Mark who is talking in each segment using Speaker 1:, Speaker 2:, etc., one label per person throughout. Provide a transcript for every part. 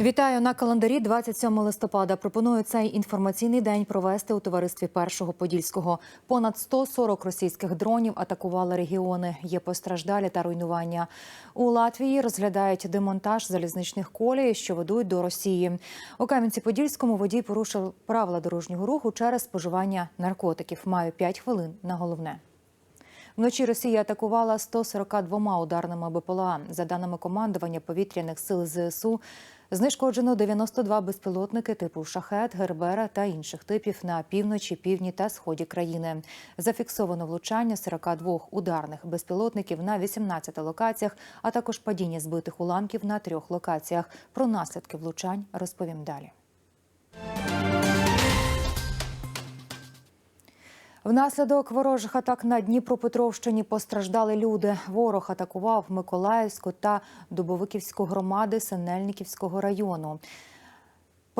Speaker 1: Вітаю на календарі 27 листопада. Пропоную цей інформаційний день провести у товаристві першого подільського. Понад 140 російських дронів атакували регіони. Є постраждалі та руйнування. У Латвії розглядають демонтаж залізничних колій, що ведуть до Росії. У Кам'янці-Подільському водій порушив правила дорожнього руху через споживання наркотиків. Маю 5 хвилин на головне. Вночі Росія атакувала 142 ударними БПЛА. За даними командування повітряних сил ЗСУ, знешкоджено 92 безпілотники типу шахет, гербера та інших типів на півночі, півдні та сході країни. Зафіксовано влучання 42 ударних безпілотників на 18 локаціях, а також падіння збитих уламків на трьох локаціях. Про наслідки влучань розповім далі. Внаслідок ворожих атак на Дніпропетровщині постраждали люди. Ворог атакував Миколаївську та Дубовиківську громади Синельниківського району.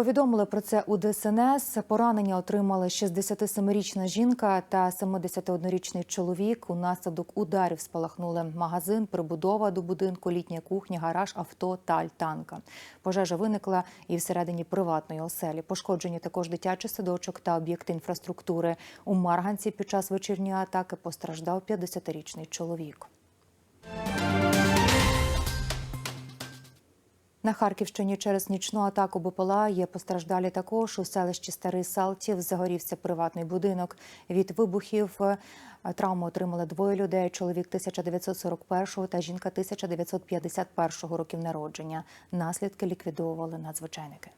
Speaker 1: Повідомили про це у ДСНС. Поранення отримали 67-річна жінка та 71-річний чоловік. Унаслідок ударів спалахнули магазин, прибудова до будинку, літня кухня, гараж, авто та альтанка. Пожежа виникла і всередині приватної оселі. Пошкоджені також дитячий садочок та об'єкти інфраструктури. У Марганці під час вечірньої атаки постраждав 50-річний чоловік. На Харківщині через нічну атаку БПЛА є постраждалі також у селищі Старий Салтів. Загорівся приватний будинок. Від вибухів е, травму отримали двоє людей: чоловік 1941 та жінка 1951 років народження. Наслідки ліквідовували надзвичайники.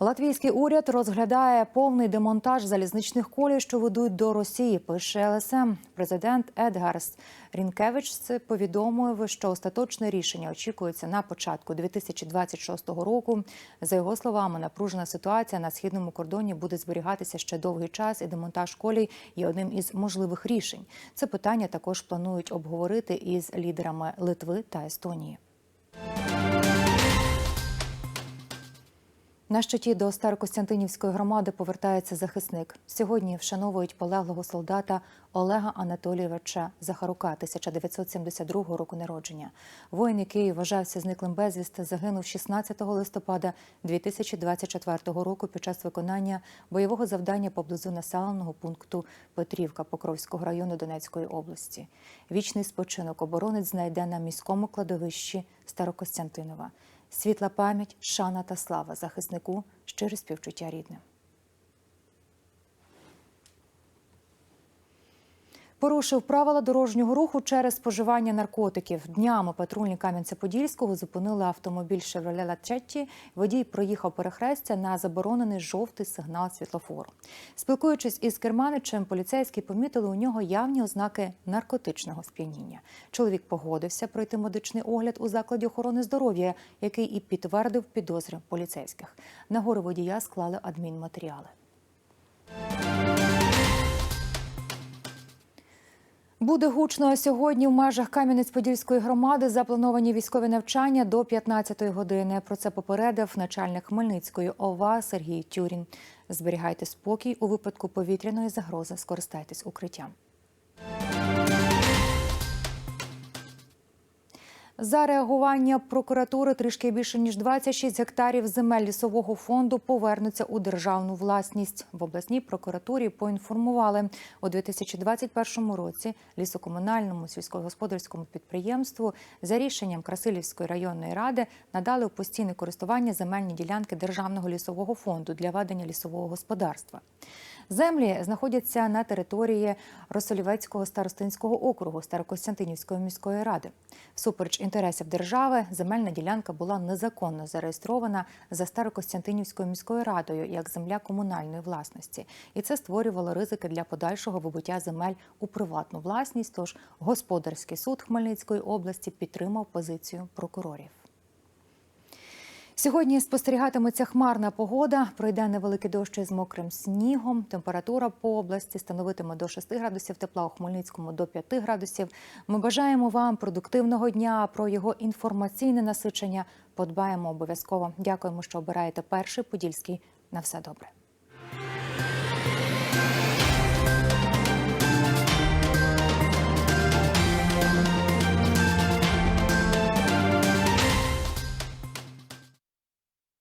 Speaker 1: Латвійський уряд розглядає повний демонтаж залізничних колій, що ведуть до Росії. Пише ЛСМ. Президент Едгарс Рінкевич повідомив, що остаточне рішення очікується на початку 2026 року. За його словами, напружена ситуація на східному кордоні буде зберігатися ще довгий час, і демонтаж колій є одним із можливих рішень. Це питання також планують обговорити із лідерами Литви та Естонії. На щиті до Старокостянтинівської громади повертається захисник. Сьогодні вшановують полеглого солдата Олега Анатолійовича Захарука, 1972 року народження. Воїн, який вважався зниклим безвісти, загинув 16 листопада 2024 року під час виконання бойового завдання поблизу населеного пункту Петрівка Покровського району Донецької області. Вічний спочинок оборонець знайде на міському кладовищі Старокостянтинова. Світла пам'ять, шана та слава захиснику, щире співчуття рідним. Порушив правила дорожнього руху через споживання наркотиків. Днями патрульні Кам'янця-Подільського зупинили автомобіль «Шевроле Лачетті». Водій проїхав перехрестя на заборонений жовтий сигнал світлофору. Спілкуючись із керманичем, поліцейські помітили у нього явні ознаки наркотичного сп'яніння. Чоловік погодився пройти медичний огляд у закладі охорони здоров'я, який і підтвердив підозри поліцейських. На гору водія склали адмінматеріали. Буде гучно сьогодні в межах Кам'янець-Подільської громади заплановані військові навчання до 15-ї години. Про це попередив начальник Хмельницької ОВА Сергій Тюрін. Зберігайте спокій у випадку повітряної загрози. Скористайтесь укриттям. За реагування прокуратури трішки більше ніж 26 гектарів земель лісового фонду повернуться у державну власність. В обласній прокуратурі поінформували у 2021 році лісокомунальному сільськогосподарському підприємству за рішенням Красилівської районної ради надали у постійне користування земельні ділянки державного лісового фонду для ведення лісового господарства. Землі знаходяться на території Росолівецького старостинського округу Старокостянтинівської міської ради. Всупереч інтересів держави, земельна ділянка була незаконно зареєстрована за Старокостянтинівською міською радою як земля комунальної власності, і це створювало ризики для подальшого вибуття земель у приватну власність. Тож господарський суд Хмельницької області підтримав позицію прокурорів. Сьогодні спостерігатиметься хмарна погода. Пройде невеликий дощ із мокрим снігом. Температура по області становитиме до 6 градусів тепла у Хмельницькому до 5 градусів. Ми бажаємо вам продуктивного дня. Про його інформаційне насичення подбаємо обов'язково. Дякуємо, що обираєте перший подільський. На все добре.